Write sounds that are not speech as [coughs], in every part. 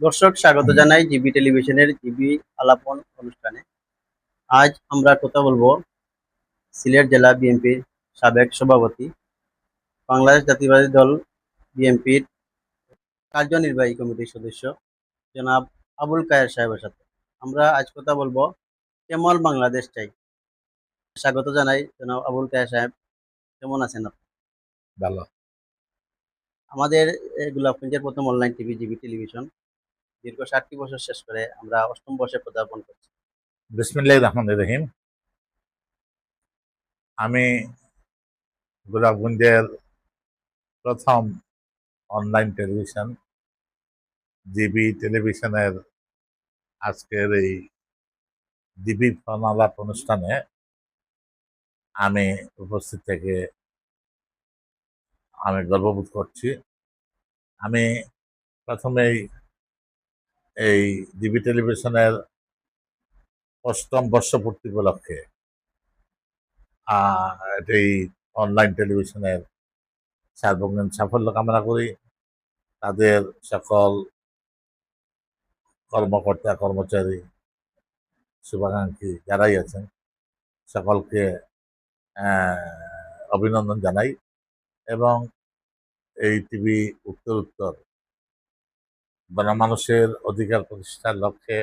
দর্শক স্বাগত জানাই জিবি টেলিভিশনের জিবি আলাপন অনুষ্ঠানে। আজ আমরা কথা বলব সিলেট জেলা বিএনপির সাবেক সভাপতি বাংলাদেশ জাতীয়বাদী দল বিএনপির কার্যনির্বাহী কমিটির সদস্য জনাব আবুল কায়ের সাহেবের সাথে। আমরা আজ কথা বলব কেমন বাংলাদেশ চাই। স্বাগত জানাই জনাব আবুল কায়ের সাহেব। কেমন আছেন আপনি? ভালো। আমাদের গোলাপগঞ্জের প্রথম অনলাইন টিভি জিবি টেলিভিশন। দীর্ঘ ষাটটি বছর শেষ করে আমরা অষ্টম বর্ষে পদার্পণ করছি। বিসমিল্লাহ রহমান রহিম। আমি গোলাপগঞ্জের প্রথম অনলাইন টেলিভিশন জিবি টেলিভিশনের আজকের এই দিবি ফোনালাপ অনুষ্ঠানে আমি উপস্থিত থেকে আমি গর্ববোধ করছি। আমি প্রথমেই এই ডিবি টেলিভিশনের অষ্টম বর্ষপূর্তি উপলক্ষে এই অনলাইন টেলিভিশনের সার্বজনীন সাফল্য কামনা করি। তাদের সকল কর্মকর্তা, কর্মচারী, শুভাকাঙ্ক্ষী যারাই আছেন, সকলকে অভিনন্দন জানাই। এবং এই টিভি উত্তর উত্তর গণমানুষের অধিকার প্রতিষ্ঠার লক্ষ্যে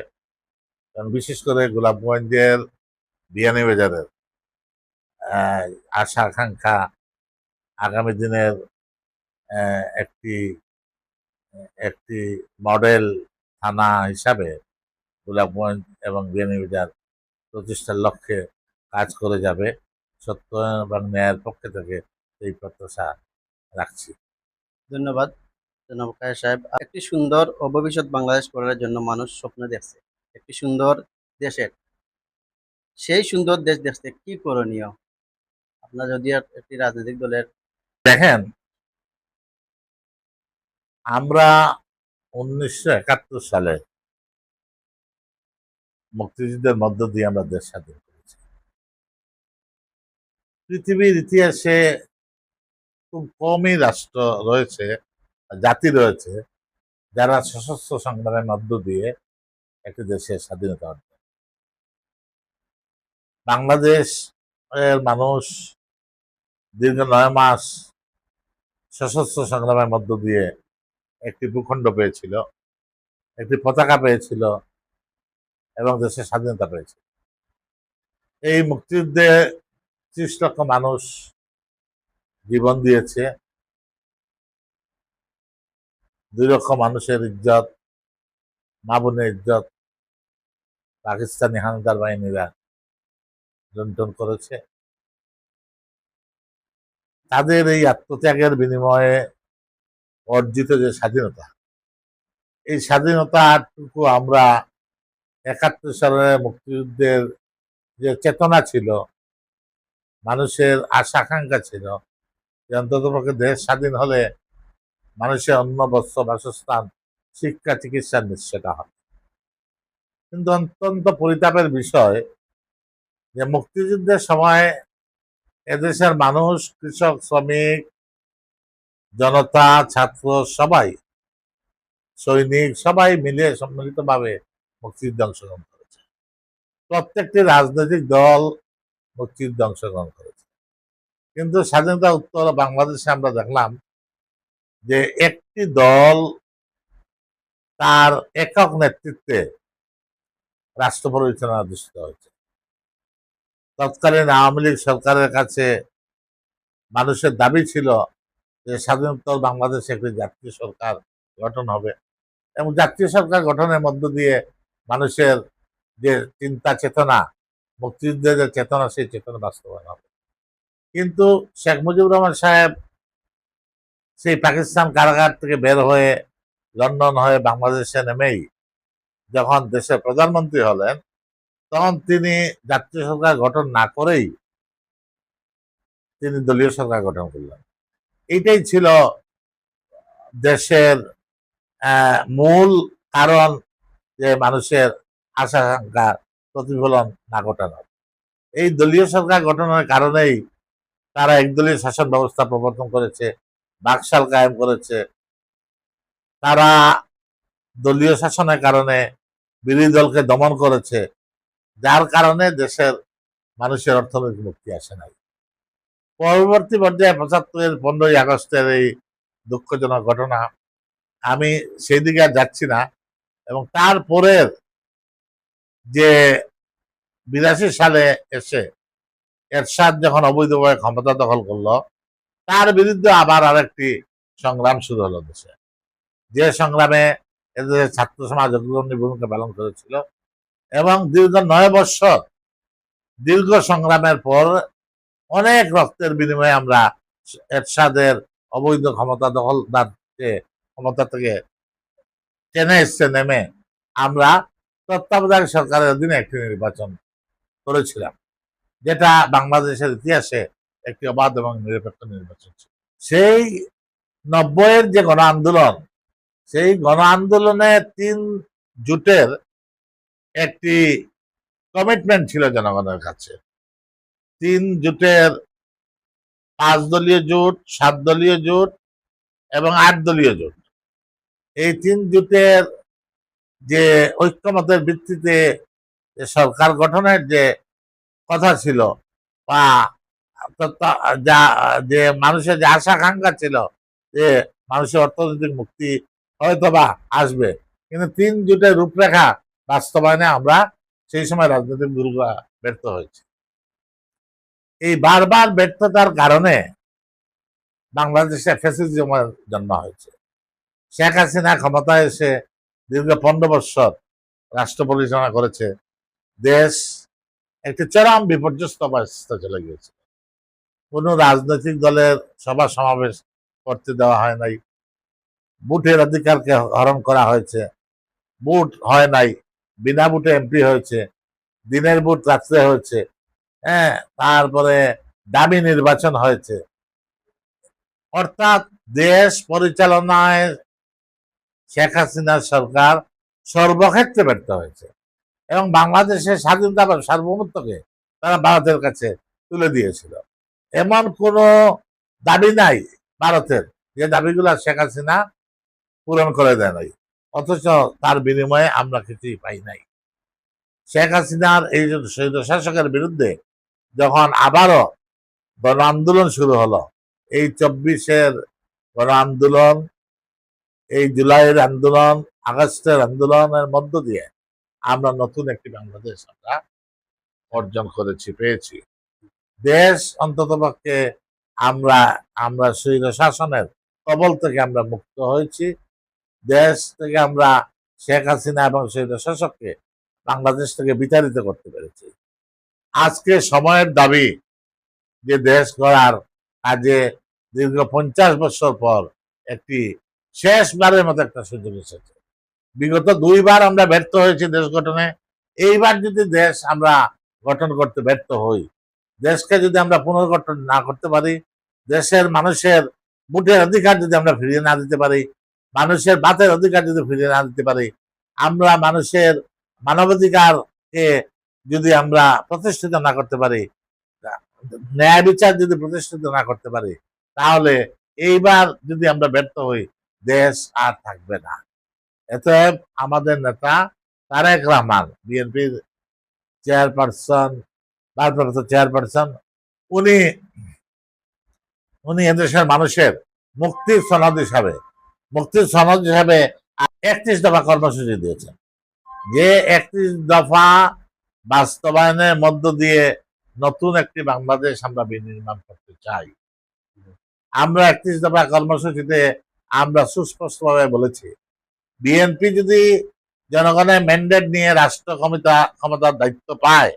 বিশেষ করে গোলাপগঞ্জের বিয়ানি বাজারের আশা আকাঙ্ক্ষা আগামী দিনের একটি একটি মডেল থানা হিসাবে গোলাপগঞ্জ এবং বিয়ানি বাজার প্রতিষ্ঠার লক্ষ্যে কাজ করে যাবে। সত্য এবং ন্যায়ের পক্ষে থেকে এই প্রত্যাশা রাখছি। ধন্যবাদ। জনাব কায়ের সাহেব, একটি সুন্দর ও ভবিষ্যৎ বাংলাদেশ গড়ার জন্য মানুষ স্বপ্ন দেখছে। একটি সুন্দর দেশের, সেই সুন্দর দেশ দেখতে কি করণীয়? আপনার যদি একটি রাজনৈতিক দলের দেখেন, আমরা উনিশশো একাত্তর সালে মুক্তিযুদ্ধের মধ্য দিয়ে আমরা দেশ স্বাধীন করেছি। পৃথিবীর ইতিহাসে খুব কমই রাষ্ট্র রয়েছে জাতি রয়েছে যারা সশস্ত্র সংগ্রামের মধ্য দিয়ে একটি দেশের স্বাধীনতা অর্জন বাংলাদেশ এর মানুষ দীর্ঘ নয় মাস সশস্ত্র সংগ্রামের মধ্য দিয়ে একটি ভূখণ্ড পেয়েছিল, একটি পতাকা পেয়েছিল এবং দেশের স্বাধীনতা পেয়েছিল। এই মুক্তিযুদ্ধে ত্রিশ লক্ষ মানুষ জীবন দিয়েছে। দুই লক্ষ মানুষের ইজ্জত মা বোনের ইজ্জত, পাকিস্তানি হানাদার বাহিনীরা লুণ্ঠন করেছে। তাদের এই আত্মত্যাগের বিনিময়ে অর্জিত যে স্বাধীনতা, এই স্বাধীনতাটুকু আমরা একাত্তর সালের মুক্তিযুদ্ধের যে চেতনা ছিল, মানুষের আশা আকাঙ্ক্ষা ছিল যে অন্ততপক্ষে দেশ স্বাধীন হলে মানুষের অন্ন বস্ত্র বাসস্থান, শিক্ষা চিকিৎসার নিশ্চয়তা হবে কিন্তু অত্যন্ত পরিতাপের বিষয় যে মুক্তিযুদ্ধের সময় এদেশের মানুষ, কৃষক, শ্রমিক, জনতা, ছাত্র সবাই, সৈনিক সবাই মিলে সম্মিলিতভাবে মুক্তিযুদ্ধে অংশগ্রহণ করেছে। প্রত্যেকটি রাজনৈতিক দল মুক্তিযুদ্ধে অংশগ্রহণ করেছে। কিন্তু স্বাধীনতা উত্তর বাংলাদেশে আমরা দেখলাম যে একটি দল তার একক নেতৃত্বে রাষ্ট্র পরিচালনা অধিষ্ঠিত হয়েছে। তৎকালীন আওয়ামী লীগ সরকারের কাছে মানুষের দাবি ছিল যে স্বাধীনোত্তর বাংলাদেশে একটি জাতীয় সরকার গঠন হবে এবং জাতীয় সরকার গঠনের মধ্য দিয়ে মানুষের যে চিন্তা চেতনা, মুক্তিযুদ্ধের যে চেতনা, সেই চেতনা বাস্তবায়ন হবে। কিন্তু শেখ মুজিবুর রহমান সাহেব সেই পাকিস্তান কারাগার থেকে বের হয়ে লন্ডন হয়ে বাংলাদেশে নেমেই যখন দেশের প্রধানমন্ত্রী হলেন, তখন তিনি জাতীয় সরকার গঠন না করেই তিনি দলীয় সরকার গঠন করলেন। এইটাই ছিল দেশের মূল কারণ যে মানুষের আশা আকাঙ্ক্ষার প্রতিফলন না ঘটানোর। এই দলীয় সরকার গঠনের কারণেই তারা একদলীয় শাসন ব্যবস্থা প্রবর্তন করেছে। বাকশাল কায়েম করেছে। তারা দলীয় শাসনের কারণে বিরোধী দলকে দমন করেছে, যার কারণে দেশের মানুষের অর্থনৈতিক মুক্তি আসে নাই। পরবর্তী পর্যায়ে পঁচাত্তরের পনেরোই আগস্টের এই দুঃখজনক ঘটনা, আমি সেই দিকে আর যাচ্ছি না এবং তারপরের যে বিরাশি সালে এসে এরশাদ যখন অবৈধভাবে ক্ষমতা দখল করল তার বিরুদ্ধে আবার আরেকটি সংগ্রাম শুরু হলো দেশে। যে সংগ্রামে এদের ছাত্র সমাজ অগ্রণী ভূমিকা পালন করেছিল এবং দীর্ঘ নয় বৎসর দীর্ঘ সংগ্রামের পর অনেক রক্তের বিনিময়ে আমরা এরশাদের অবৈধ ক্ষমতা দখলদারকে ক্ষমতা থেকে টেনে এসছে নেমে আমরা তত্ত্বাবধায়ক সরকারের অধীনে একটি নির্বাচন করেছিলাম, যেটা বাংলাদেশের ইতিহাসে একটি অবাধ এবং নিরপেক্ষ নির্বাচন সেই নব্বইয়ের যে গণ আন্দোলন, সেই গণ আন্দোলনে তিন জোটের একটি কমিটমেন্ট ছিল জনগণের কাছে। তিন জোটের পাঁচ দলীয় জোট, সাত দলীয় জোট এবং আট দলীয় জোট। এই তিন জোটের যে ঐক্যমতের ভিত্তিতে সরকার গঠনের যে কথা ছিল বা যা মানুষের যে আশা আকাঙ্ক্ষা ছিল যে মানুষের অর্থনৈতিক মুক্তি হয়তো বা আসবে, কিন্তু তিন জোটের রূপরেখা বাস্তবায়নে আমরা সেই সময় রাজনৈতিক দুর্গা ব্যর্থ হয়েছে। এই বারবার ব্যর্থতার কারণে বাংলাদেশে ফ্যাসিজমের জন্ম হয়েছে। শেখ হাসিনা ক্ষমতায় এসে দীর্ঘ পনেরো বৎসর রাষ্ট্র পরিচালনা করেছে, দেশ একটি চরম বিপর্যস্ত অবস্থা চলে গিয়েছে। কোন রাজনৈতিক দলের সভা সমাবেশ করতে দেওয়া হয় নাই। বুটের অধিকারকে হরণ করা হয়েছে। বুট হয় নাই। বিনা বুটে এমপি হয়েছে। দিনের বুট রাত্রে হয়েছে। হ্যাঁ তারপরে দামি নির্বাচন হয়েছে। অর্থাৎ দেশ পরিচালনায় শেখ হাসিনার সরকার সর্বক্ষেত্রে ব্যর্থ হয়েছে এবং বাংলাদেশের স্বাধীনতা সার্বভৌমত্বকে তারা ভারতের কাছে তুলে দিয়েছিল। এমন কোনো দাবি নাই ভারতের যে দাবিগুলো শেখ হাসিনা পূরণ করে দেয় নাই। অথচ তার বিনিময়ে আমরা কিছুই পাই নাই। শেখ হাসিনার এই শহীদ শাসকের বিরুদ্ধে যখন আবারও গণ আন্দোলন শুরু হলো, এই চব্বিশের গণ আন্দোলন, এই জুলাইয়ের আন্দোলন, আগস্টের আন্দোলনের মধ্য দিয়ে আমরা নতুন একটি বাংলাদেশ আমরা অর্জন করেছি, পেয়েছি। দেশ অন্ততপক্ষে আমরা আমরা স্বৈর শাসনের কবল থেকে আমরা মুক্ত হয়েছি। দেশ থেকে আমরা শেখ হাসিনা এবং স্বৈর শাসককে বাংলাদেশ থেকে বিতাড়িত করতে পেরেছি। আজকে সময়ের দাবি যে দেশ গড়ার কাজে দীর্ঘ পঞ্চাশ বছর পর একটি শেষবারের মতো একটা সুযোগ এসেছে। বিগত দুইবার আমরা ব্যর্থ হয়েছি দেশ গঠনে। এইবার যদি দেশ আমরা গঠন করতে ব্যর্থ হই দেশকে যদি আমরা পুনর্গঠন না করতে পারি, দেশের মানুষের বুটের অধিকার যদি আমরা ফিরিয়ে না দিতে পারি, মানুষের বাতের অধিকার যদি ফিরিয়ে না দিতে পারি, আমরা মানুষের মানবাধিকারকে যদি আমরা প্রতিষ্ঠিত না করতে পারি, ন্যায় বিচার যদি প্রতিষ্ঠিত না করতে পারি, তাহলে এইবার যদি আমরা ব্যর্থ হই, দেশ আর থাকবে না। এতে আমাদের নেতা তারেক রহমান, বিএনপির চেয়ারপারসন ভারপ্রাপ্ত চেয়ারপারসন উনি উনি এদেশের মানুষের মুক্তির সনদ হিসাবে, মুক্তির সনদ হিসাবে একত্রিশ দফা কর্মসূচি দিয়েছেন। যে একত্রিশ দফা বাস্তবায়নের মধ্য দিয়ে নতুন একটি বাংলাদেশ আমরা বিনির্মাণ করতে চাই। আমরা একত্রিশ দফা কর্মসূচিতে আমরা সুস্পষ্টভাবে বলেছি, বিএনপি যদি জনগণের ম্যান্ডেট নিয়ে রাষ্ট্র ক্ষমতা, ক্ষমতার দায়িত্ব পায়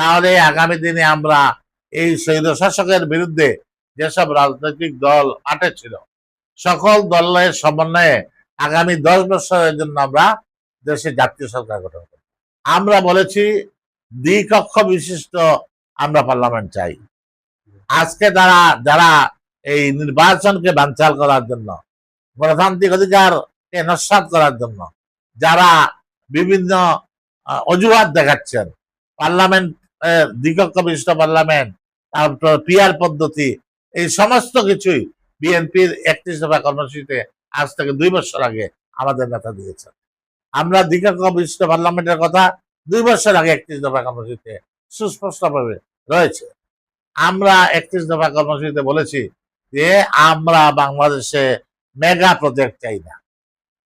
তাহলে আগামী দিনে আমরা এই স্বৈর শাসকের বিরুদ্ধে যেসব রাজনৈতিক দল মাঠে ছিল সকল দলের সমন্বয়ে আগামী দশ বছরের জন্য আমরা দেশে জাতীয় সরকার গঠন করব। আমরা বলেছি, দ্বিকক্ষ বিশিষ্ট আমরা পার্লামেন্ট চাই। আজকে তারা যারা এই নির্বাচনকে বানচাল করার জন্য, গণতান্ত্রিক অধিকারকে নস্বাত করার জন্য, যারা বিভিন্ন অজুহাত দেখাচ্ছেন, পার্লামেন্ট দ্বিকক্ষ বিশিষ্ট পার্লামেন্ট, তারপর পিয়ার পদ্ধতি, এই সমস্ত কিছুই বিএনপির একত্রিশ দফা কর্মসূচিতে আজ থেকে দুই বছর আগে আমাদের নেতা দিয়েছেন। আমরা দীঘা বিশিষ্ট পার্লামেন্টের কথা দুই বছর আগে একত্রিশ দফা কর্মসূচিতে সুস্পষ্টভাবে রয়েছে। আমরা একত্রিশ দফা কর্মসূচিতে বলেছি যে আমরা বাংলাদেশে মেগা প্রজেক্ট চাই না।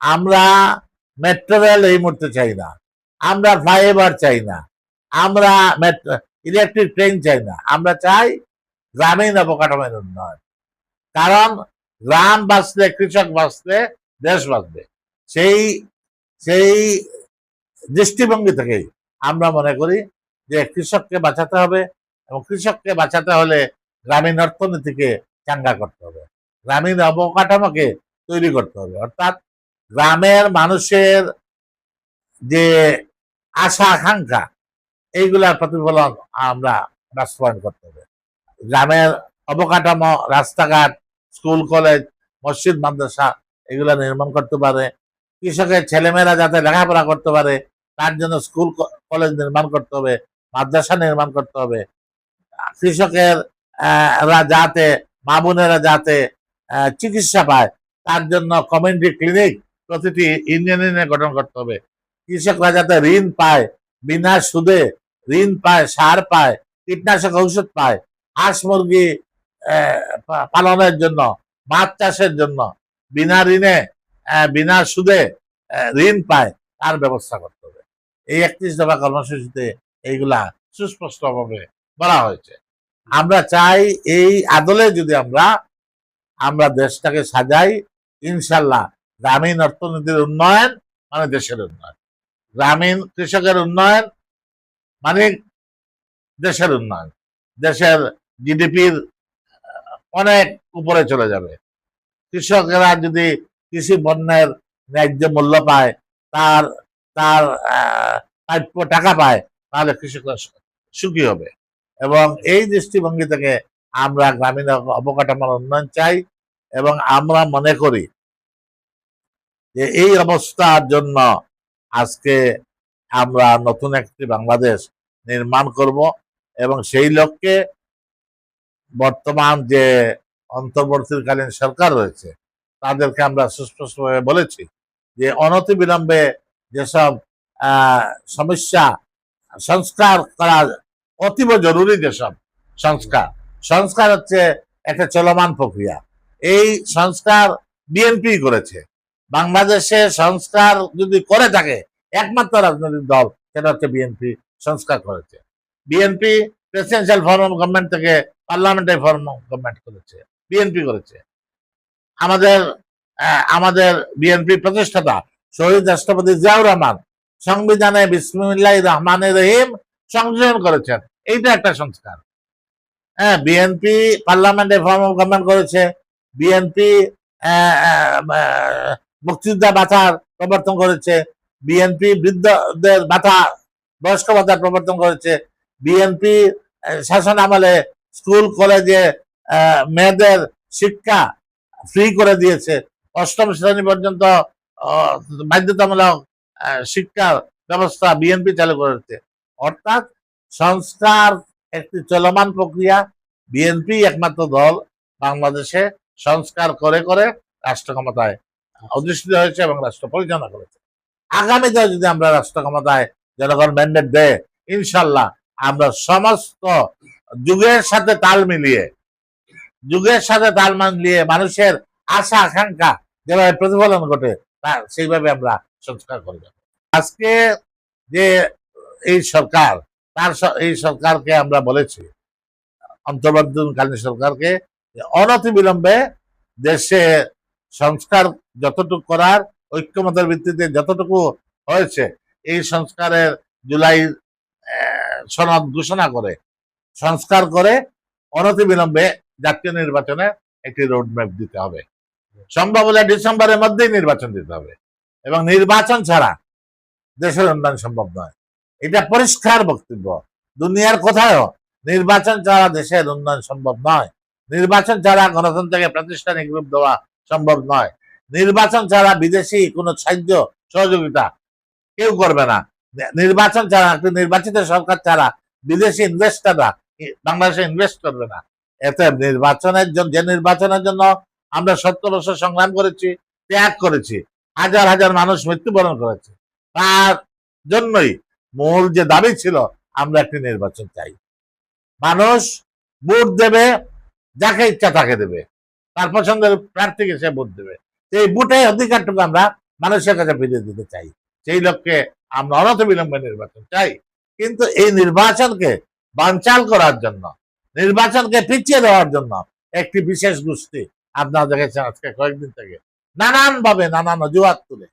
আমরা মেট্রো রেল এই মুহূর্তে চাই না। আমরা ফ্লাইওভার চাই না। আমরা ইলেকট্রিক ট্রেন চাই না। আমরা চাই গ্রামীণ অবকাঠামোর উন্নয়ন। কারণ গ্রাম বাঁচলে, কৃষক বাঁচলে, দেশ বাঁচবে। সেই সেই দৃষ্টিভঙ্গি থেকেই আমরা মনে করি যে কৃষককে বাঁচাতে হবে এবং কৃষককে বাঁচাতে হলে গ্রামীণ অর্থনীতিকে চাঙ্গা করতে হবে। গ্রামীণ অবকাঠামোকে তৈরি করতে হবে। অর্থাৎ গ্রামের মানুষের যে আশা, আকাঙ্ক্ষা এইগুলার প্রতিফলন আমরা বাস্তবায়ন করতে হবে। গ্রামের অবকাঠামো, রাস্তাঘাট, স্কুল, কলেজ, মসজিদ, মাদ্রাসা, এগুলো নির্মাণ করতে পারে। কৃষকের ছেলেমেয়েরা যাতে লেখাপড়া করতে পারে, তার জন্য স্কুল, কলেজ নির্মাণ করতে হবে, মাদ্রাসা নির্মাণ করতে হবে। কৃষকের রা যাতে, মা বোনেরা যাতে চিকিৎসা পায়, তার জন্য কমিউনিটি ক্লিনিক প্রতিটি ইউনিয়নে গঠন করতে হবে। কৃষকরা যাতে ঋণ পায়, বিনা সুদে ঋণ পায়, সার পায়, কীটনাশক ঔষধ পায়, হাঁস মুরগি পালনের জন্য, মাছ চাষের জন্য, বিনা ঋণে বিনা সুদে ঋণ পায়, তার ব্যবস্থা করতে হবে। এই একত্রিশ দফা কর্মসূচিতে এইগুলা সুস্পষ্টভাবে বলা হয়েছে। আমরা চাই এই আদলে যদি আমরা আমরা দেশটাকে সাজাই, ইনশাল্লাহ গ্রামীণ অর্থনীতির উন্নয়ন মানে দেশের উন্নয়ন। গ্রামীণ কৃষকের উন্নয়ন মানে দেশের উন্নয়ন, দেশের জিডিপির অনেক উপরে চলে যাবে। কৃষকেরা যদি কৃষি পণ্যের ন্যায্য মূল্য পায়, তার তার প্রাপ্য টাকা পায়, তাহলে কৃষকরা সুখী হবে। এবং এই দৃষ্টিভঙ্গি থেকে আমরা গ্রামীণ অবকাঠামোর উন্নয়ন চাই এবং আমরা মনে করি যে এই অবস্থার জন্য আজকে আমরা নতুন একটি বাংলাদেশ নির্মাণ করব এবং সেই লক্ষ্যে বর্তমান যে অন্তর্বর্তীকালীন সরকার রয়েছে, তাদেরকে আমরা সুস্পষ্টভাবে বলেছি যে অনতি বিলম্বে যেসব সমস্যা সংস্কার করা অতীব জরুরি যেসব সংস্কার সংস্কার হচ্ছে একটা চলমান প্রক্রিয়া। এই সংস্কার বিএনপি করেছে। বাংলাদেশে সংস্কার যদি করে থাকে, একমাত্র রাজনৈতিক দল সেটা হচ্ছে বিএনপি। সংস্কার করেছে। BNP presidential form of government থেকে পার্লামেন্টারি ফর্ম অফ গভর্নমেন্ট করেছে বিএনপি করেছে। আমাদের আমাদের বিএনপি প্রতিষ্ঠাতা শহীদ রাষ্ট্রপতি জিয়াউর রহমান সংবিধানে বিসমুল্লাহ রহমান রহিম সংযোজন করেছেন। এইটা একটা সংস্কার। হ্যাঁ বিএনপি পার্লামেন্টে ফর্ম অফ গভর্নমেন্ট করেছে বিএনপি মুক্তিযোদ্ধা ভাতার প্রবর্তন করেছে বিএনপি বৃদ্ধদের ভাতা বয়স্ক ভাতার প্রবর্তন করেছে। বিএনপি শাসন আমলে স্কুল কলেজে মেয়েদের শিক্ষা ফ্রি করে দিয়েছে। অষ্টম শ্রেণি পর্যন্ত বাধ্যতামূলক আহ, শিক্ষার ব্যবস্থা বিএনপি চালু করেছে। অর্থাৎ সংস্কার একটি চলমান প্রক্রিয়া। বিএনপি একমাত্র দল বাংলাদেশে সংস্কার করে করে রাষ্ট্র ক্ষমতায় অধিষ্ঠিত হয়েছে এবং রাষ্ট্র পরিচালনা করেছে। আগামীতে যদি আমরা রাষ্ট্র ক্ষমতায় জনগণ ম্যান্ডেট দেয়। ইনশাল্লাহ আমরা সমস্ত যুগের সাথে তাল মিলিয়ে, যুগের সাথে তাল মিলিয়ে মানুষের আশা, আকাঙ্ক্ষা যেভাবে প্রতিফলন ঘটে, তা সেইভাবে আমরা সংস্কার করে যাব আজকে যে এই সরকার, তার এই সরকারকে আমরা বলেছি, অন্তর্বর্তীকালীন সরকারকে অনতি বিলম্বে দেশে সংস্কার যতটুকু করার, ঐক্যমতের ভিত্তিতে যতটুকু হয়েছে এই সংস্কারের জুলাই সনদ ঘোষণা করে, সংস্কার করে অনতি বিলম্বে জাতীয় নির্বাচনে একটি রোডম্যাপ দিতে হবে। সম্ভব হলে ডিসেম্বরের মধ্যেই নির্বাচন দিতে হবে। এবং নির্বাচন ছাড়া দেশের উন্নয়ন সম্ভব নয়। এটা পরিষ্কার বক্তব্য। দুনিয়ার কোথায়ও নির্বাচন ছাড়া দেশের উন্নয়ন সম্ভব নয়। নির্বাচন ছাড়া গণতন্ত্রকে প্রাতিষ্ঠানিক রূপ দেওয়া সম্ভব নয়। নির্বাচন ছাড়া বিদেশি কোনো সাহায্য, সহযোগিতা কেউ করবে না। নির্বাচন ছাড়া নির্বাচিত সরকার ছাড়া, বিদেশি ইনভেস্টাররা বাংলাদেশে ইনভেস্ট করবে না। এতে নির্বাচনের জন্য যে নির্বাচনের জন্য আমরা সত্তর বছর সংগ্রাম করেছি, ত্যাগ করেছি, হাজার হাজার মানুষ মৃত্যুবরণ করেছে, তার জন্যই মূল যে দাবি ছিল, আমরা একটি নির্বাচন চাই। মানুষ ভোট দেবে, যাকে ইচ্ছা তাকে দেবে। তার পছন্দের প্রার্থীকে সে ভোট দেবে। এই ভোটের অধিকারটুকু আমরা মানুষের কাছে ফিরিয়ে দিতে চাই। সেই লক্ষ্যে আমরা অনত বিলম্বে নির্বাচন চাই, কিন্তু এই নির্বাচনকে বানচাল করার জন্য, নির্বাচনকে পিছিয়ে দেওয়ার জন্য একটি বিশেষ গোষ্ঠী আপনারা দেখেছেন আজকে কয়েকদিন থেকে নানান ভাবে নানান অজুহাত তুলে।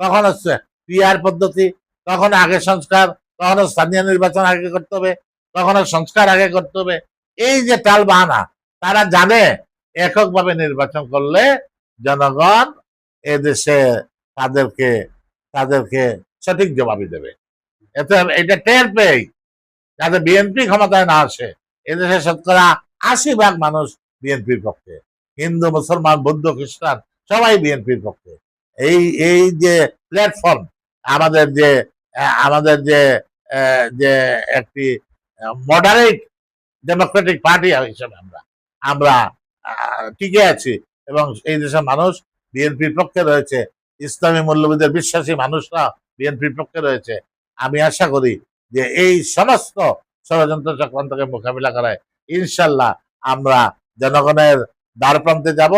তখন হচ্ছে পিআর পদ্ধতি, তখন আগে সংস্কার, তখন স্থানীয় নির্বাচন আগে করতে হবে, তখন সংস্কার আগে করতে হবে। এই যে টাল বাহানা, তারা জানে এককভাবে নির্বাচন করলে জনগণ এদেশে তাদেরকে তাদেরকে সঠিক জবাবই দেবে। এতে এটা টের পেয়েই যাতে বিএনপি ক্ষমতায় না আসে এদেশে শতকরা আশি ভাগ মানুষ বিএনপির পক্ষে। হিন্দু, মুসলমান, বৌদ্ধ, খ্রিস্টান, সবাই বিএনপির পক্ষে। এই এই যে প্ল্যাটফর্ম আমাদের যে আমাদের যে যে একটি মডারেট ডেমোক্রেটিক পার্টি হিসেবে আমরা আমরা টিকে আছি এবং এই দেশের মানুষ বিএনপির পক্ষে রয়েছে। ইসলামী মূল্যবোধের বিশ্বাসী মানুষরা বিএনপির পক্ষে রয়েছে। আমি আশা করি যে এই সমস্ত ষড়যন্ত্র চক্রান্তকে মোকাবিলা করায় ইনশাল্লাহ আমরা জনগণের দ্বার প্রান্তে যাব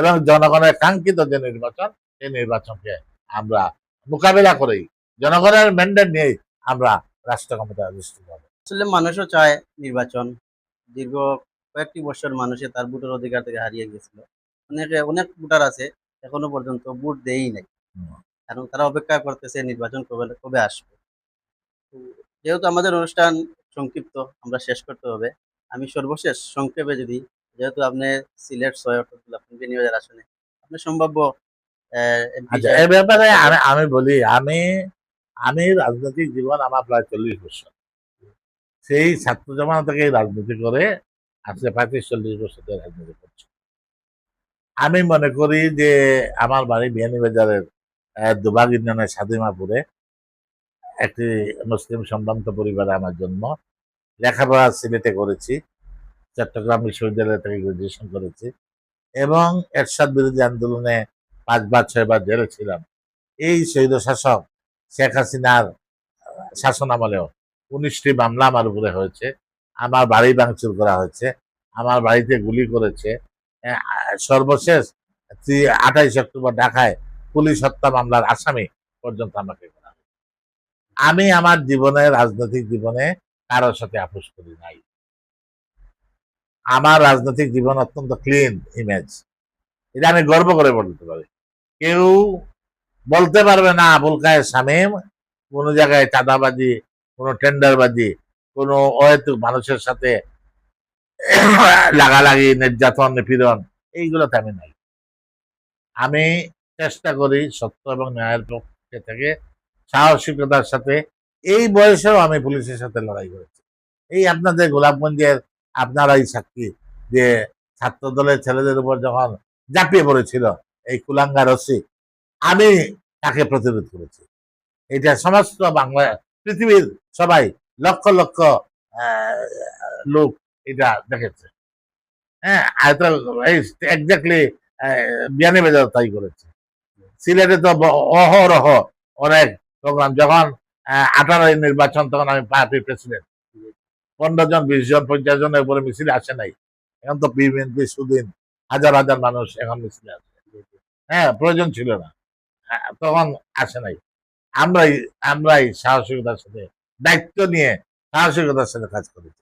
এবং জনগণের কাঙ্ক্ষিত যে নির্বাচন, সেই নির্বাচনকে আমরা মোকাবিলা করেই, জনগণের ম্যান্ডেট নিয়েই আমরা রাষ্ট্র ক্ষমতায় অধিষ্ঠিত হব। আসলে মানুষও চায় নির্বাচন। দীর্ঘ কয়েকটি বছর মানুষে তার ভোটের অধিকার থেকে হারিয়ে গেছিল অনেকে, অনেক ভোটার আছে এখনও পর্যন্ত ভোট দেয়ই নাই। কারণ তারা অপেক্ষা করতেছে নির্বাচন কবে কবে আসবে। যেহেতু আমাদের অনুষ্ঠান সংক্ষিপ্ত আমরা শেষ করতে হবে। আমি সর্বশেষ সংক্ষেপে যদি যেহেতু আপনি সিলেট ছয় অর্থাৎ বিনিয়োগের আসনে আপনি সম্ভাব্য আচ্ছা এ ব্যাপারে আমি আমি বলি আমি আমি রাজনৈতিক জীবন আমার প্রায় চল্লিশ বছর। সেই ছাত্র জমানা থেকে রাজনীতি করে আজকে পঁয়ত্রিশ চল্লিশ বছর ধরে রাজনীতি করছি। আমি মনে করি যে আমার বাড়ি বিয়ানীবাজারের দুবাগ ইউনিয়নের স্বাধীমাপুরে একটি মুসলিম সম্ভ্রান্ত পরিবারে আমার জন্ম। লেখাপড়া সিলেটে করেছি, চট্টগ্রাম বিশ্ববিদ্যালয় থেকে গ্রাজুয়েশন করেছি এবং এরশাদ বিরোধী আন্দোলনে পাঁচবার ছয়বার জেলে ছিলাম। এই শহীদ শাসক শেখ হাসিনার শাসন আমলেও উনিশটি মামলা আমার উপরে হয়েছে। আমার বাড়ি ভাঙচুর করা হয়েছে, আমার বাড়িতে গুলি করেছে সর্বশেষ আঠাইশ অক্টোবর ঢাকায় পুলিশ হত্যা মামলার আসামি পর্যন্ত আমাকে করা আমি আমার জীবনে, রাজনৈতিক জীবনে কারোর সাথে আপোষ করি নাই। আমার রাজনৈতিক জীবন অত্যন্ত ক্লিন ইমেজ এটা আমি গর্ব করে বলতে পারি। কেউ বলতে পারবে না, আবুল কায়ের শামীম কোনো জায়গায় চাঁদাবাজি, কোনো টেন্ডারবাজি কোনো অহেতুক মানুষের সাথে [coughs] লাগালাগি, নির্যাতন, নিপীড়ন, এইগুলোতে আমি নাই। আমি চেষ্টা করি সত্য এবং ন্যায়ের পক্ষে থেকে সাহসিকতার সাথে এই বয়সেও আমি পুলিশের সাথে লড়াই করেছি। এই আপনাদের গোলাপগঞ্জের আপনারাই সাক্ষী যে ছাত্র দলের ছেলেদের উপর যখন ঝাঁপিয়ে পড়েছিল এই কুলাঙ্গা রসি আমি তাকে প্রতিরোধ করেছি। এটা সমস্ত বাংলা, পৃথিবীর সবাই লক্ষ লক্ষ লোক এটা দেখেছে হ্যাঁ এক্স্যাক্টলি বিয়ানীবাজার তাই করেছে। সিলেটে তো অহরহ অনেক প্রোগ্রাম যখন আঠারোই নির্বাচন, তখন আমি পার্টি প্রেসিডেন্ট পনেরো জন, বিশ জন, পঞ্চাশ জনের উপরে মিছিল আসে নাই। এখন তো বিএনপি সুদিন, হাজার হাজার মানুষ এখন মিছিলে আসে। হ্যাঁ প্রয়োজন ছিল না। তখন আসে নাই। আমরাই আমরাই সাহসিকতার সাথে, দায়িত্ব নিয়ে সাহসিকতার সাথে কাজ করেছি।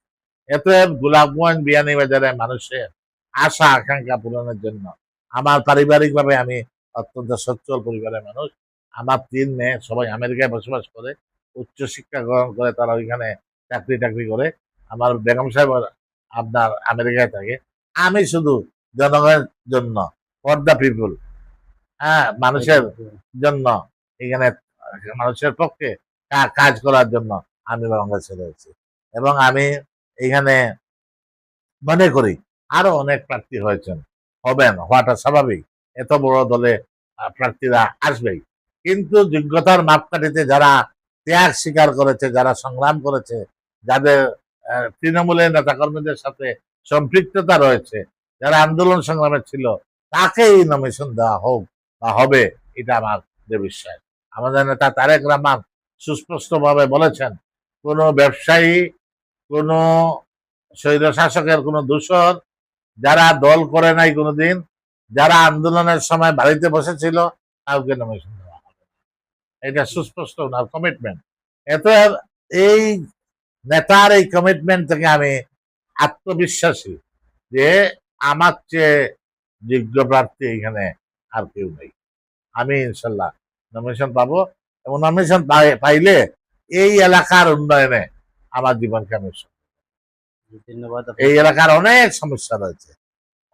এতে গোলাপগঞ্জ বিয়ানীবাজারের মানুষের আশা, আকাঙ্ক্ষা পূরণের জন্য। আমার পারিবারিকভাবে আমি অত্যন্ত সচ্ছল পরিবারের মানুষ। আমার তিন মেয়ে, সবাই আমেরিকায় বসবাস করে উচ্চ শিক্ষা গ্রহণ করে, তারা ওইখানে চাকরি টাকরি করে। আমার বেগম সাহেব আপনার আমেরিকায় থাকে। আমি শুধু জনগণের জন্য ফর দ্য পিপুল হ্যাঁ মানুষের জন্য, এখানে মানুষের পক্ষে কাজ করার জন্য আমি বাংলাদেশে রয়েছি। এবং আমি এখানে মনে করি। আরও অনেক প্রার্থী হয়েছেন। হবেন হওয়াটা স্বাভাবিক। এত বড় দলে প্রার্থীরা আসবেই। কিন্তু যোগ্যতার মাপকাঠিতে যারা ত্যাগ স্বীকার করেছে, যারা সংগ্রাম করেছে, যাদের তৃণমূলের নেতাকর্মীদের সাথে সম্পৃক্ততা রয়েছে, যারা আন্দোলন সংগ্রামে ছিল, তাকেই নমিশন দেওয়া হোক বা হবে, এটা আমার যে বিশ্বাস। আমাদের নেতা তারেক রহমান সুস্পষ্টভাবে বলেছেন, কোনো ব্যবসায়ী কোনো স্বৈর শাসকের কোনো দূষণ, যারা দল করে নাই কোনোদিন, যারা আন্দোলনের সময় বাড়িতে বসেছিল, কাউকে নমিনেশন দেওয়া হবে এটা সুস্পষ্ট ওনার কমিটমেন্ট এত এই নেতার এই কমিটমেন্ট থেকে আমি আত্মবিশ্বাসী যে আমার চেয়ে যোগ্য প্রার্থী এখানে আর কেউ নেই। আমি ইনশাল্লাহ নমিনেশন পাবো এবং নমিনেশন পাইলে এই এলাকার উন্নয়নে আমার আমি ধন্যবাদ এই এলাকার অনেক সমস্যা রয়েছে।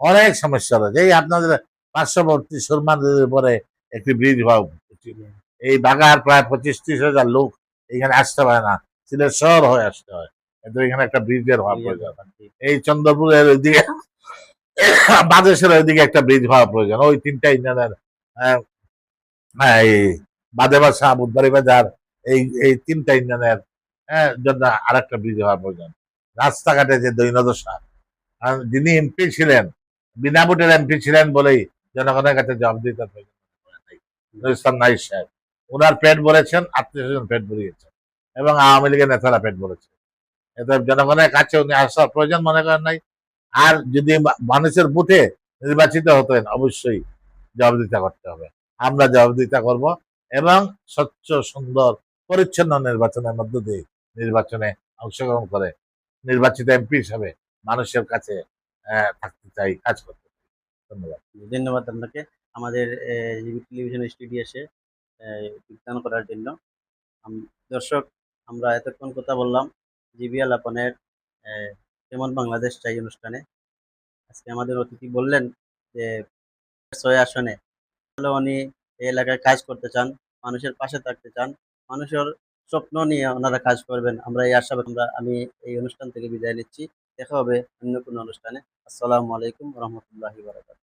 অনেক সমস্যা রয়েছে। এই আপনাদের পার্শ্ববর্তী সুরমা নদীর উপরে একটি ব্রিজ হওয়া এই বাগার প্রায় পঁচিশ ত্রিশ হাজার লোক এখানে আসতে পারে না। সিলেট শহর হয়ে আসতে হয়। কিন্তু এখানে একটা ব্রিজের হওয়া প্রয়োজন এই চন্দ্রপুরের ওইদিকে বাদেশের ওইদিকে একটা ব্রিজ হওয়া প্রয়োজন ওই তিনটা ইউনিয়নের বাদে বাসা বুধবাড়ি বাজার এই এই তিনটা ইউনিয়নের হ্যাঁ, আর একটা ব্রিজ হওয়া প্রয়োজন। রাস্তাঘাটে যে দৈনদশা যিনি এমপি ছিলেন বিনা ভোটের এমপি ছিলেন বলেই জনগণের কাছে জবাব দিতে প্রয়োজন। ইসলাম সাহেব ওনার পেট বলেছেন আত্মীয় স্বজন পেট ভরিয়েছেন এবং আওয়ামী লীগের নেতারা পেট ভরেছে এতে জনগণের কাছে উনি আসার প্রয়োজন মনে করেন নাই। আর যদি মানুষের বুথে নির্বাচিত হতেন অবশ্যই জবাবদিহিতা করতে হবে। আমরা জবাবদিহিতা করব এবং স্বচ্ছ সুন্দর পরিচ্ছন্ন নির্বাচনের মধ্য দিয়ে নির্বাচনে অংশগ্রহণ করে নির্বাচিত এমপি হিসাবে মানুষের কাছে থাকতে চাই কাজ করতে ধন্যবাদ। ধন্যবাদ আপনাকে। আমাদের টেলিভিশন স্টুডিও এসে আহ, যোগদান করার জন্য। দর্শক আমরা এতক্ষণ কথা বললাম। জিবি আলাপনের আহ, কেমন বাংলাদেশ চাই অনুষ্ঠানে? আজকে আমাদের অতিথি বললেন যে ছয় আসনে তাহলে উনি এই এলাকায় কাজ করতে চান মানুষের পাশে থাকতে চান মানুষের স্বপ্ন নিয়ে ওনারা কাজ করবেন। আমরা এই আশা আমরা আমি এই অনুষ্ঠান থেকে বিদায় নিচ্ছি। দেখা হবে অন্য কোনো অনুষ্ঠানে। আসসালামু আলাইকুম রহমতুল্লাহি বারাকাতুহু।